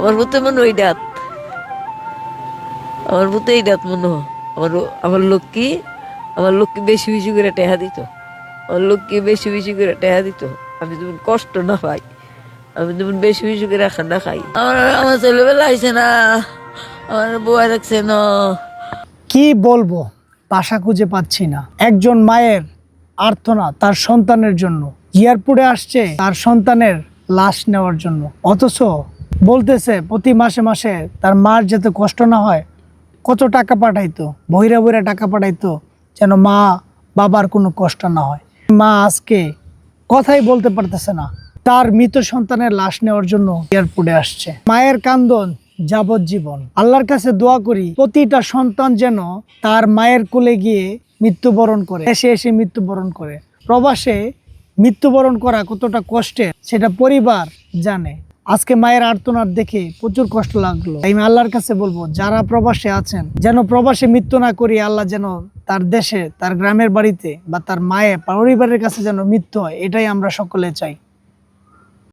আমার মতে মনে ওই ডাত আমার মতে এই ডাত মনে আমার আমার লক্ষ্মী আমার লক্ষ্মী বেশি বেশি করে টেহা দিত। আমার লক্ষ্মী বেশি বেশি করে টেহা দিত। আমি যেমন কষ্ট না পাই, আমি যেমন বেশি বেশি করে খানা খাই। আমার আমার ছেলেবেলা আইসে না। আমার বউয়া রাখছে না কি বলব? ভাষা খুঁজে পাচ্ছি না। একজন মায়ের আর্থনা তার সন্তানের জন্য। এয়ারপোর্টে আসছে তার সন্তানের লাশ নেওয়ার জন্য। অথচ বলতেছে, প্রতি মাসে মাসে তার মার যাতে কষ্ট না হয়, কত টাকা পাঠাইতো, বহিরা বহিরা টাকা পাঠাইতো, যেন মা বাবার কোনো কষ্ট না হয়। মা আজকে কথাই বলতে পারতেছে না। তার মৃত সন্তানের লাশ নেওয়ার জন্য এয়ারপোর্টে আসছে। মায়ের কান্দন যাবজ্জীবন। আল্লাহর কাছে দোয়া করি, প্রতিটা সন্তান যেন তার মায়ের কোলে গিয়ে মৃত্যুবরণ করে, এসে এসে মৃত্যুবরণ করে। প্রবাসে মৃত্যুবরণ করা কতটা কষ্টের, সেটা পরিবার জানে। আজকে মায়ের আর্তনার দেখে প্রচুর কষ্ট লাগল। আমি আল্লাহর কাছে বলব, যারা প্রবাসে আছেন, যেন প্রবাসে মৃত্যু না করি, আল্লাহ যেন তার দেশে, তার গ্রামের বাড়িতে বা তার মায়ের পরিবারের কাছে যেন মৃত্যু হয়, এটাই আমরা সকলে চাই।